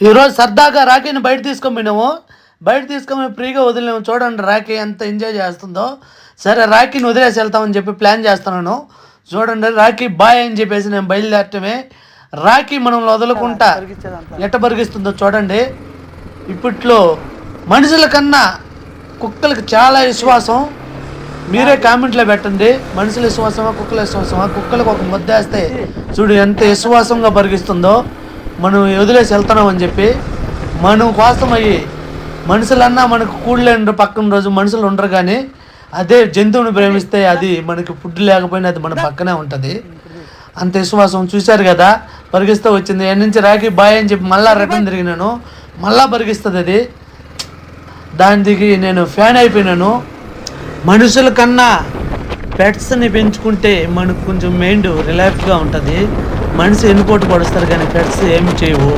ఈరోజు సరదాగా రాఖీని బయట తీసుకొని బయట తీసుకొని ఫ్రీగా వదిలినాము. చూడండి రాఖీ ఎంత ఎంజాయ్ చేస్తుందో. సరే రాఖీని వదిలేసి వెళ్తామని చెప్పి ప్లాన్ చేస్తున్నాను. చూడండి రాఖీ బాయ్ అని చెప్పేసి నేను బయలుదేరటమే. రాఖీ మనం వదలకుండా ఎట్ట బరిగిస్తుందో చూడండి. ఇప్పట్లో మనుషుల కన్నా కుక్కలకు చాలా విశ్వాసం. మీరే కామెంట్లో పెట్టండి. మనుషుల విశ్వాసమా కుక్కల విశ్వాసమా? కుక్కలకు ఒక ముద్ద వేస్తే చూడు ఎంత విశ్వాసంగా పరిగిస్తుందో. మనం వదిలేసి వెళ్తున్నాం అని చెప్పి మనం కోసం అయ్యి మనుషులన్నా మనకు కూడలేని పక్కన రోజు మనుషులు ఉండరు కానీ అదే జంతువుని ప్రేమిస్తే అది మనకి ఫుడ్ లేకపోయినా అది మన పక్కనే ఉంటుంది. అంత విశ్వాసం చూశారు కదా? పరిగిస్తూ వచ్చింది. ఎన్ని నుంచి రాకి బాయ్ అని చెప్పి మళ్ళా రిటర్న్ తిరిగినాను మళ్ళా పరిగిస్తుంది అది. దానికి నేను ఫ్యాన్ అయిపోయినాను. మనుషుల కన్నా పెట్స్ని పెంచుకుంటే మనకు కొంచెం మైండ్ రిలాక్స్గా ఉంటుంది. మనిషి ఎన్నిపోటు పడుస్తారు కానీ పెట్స్ ఏమి చేయవు.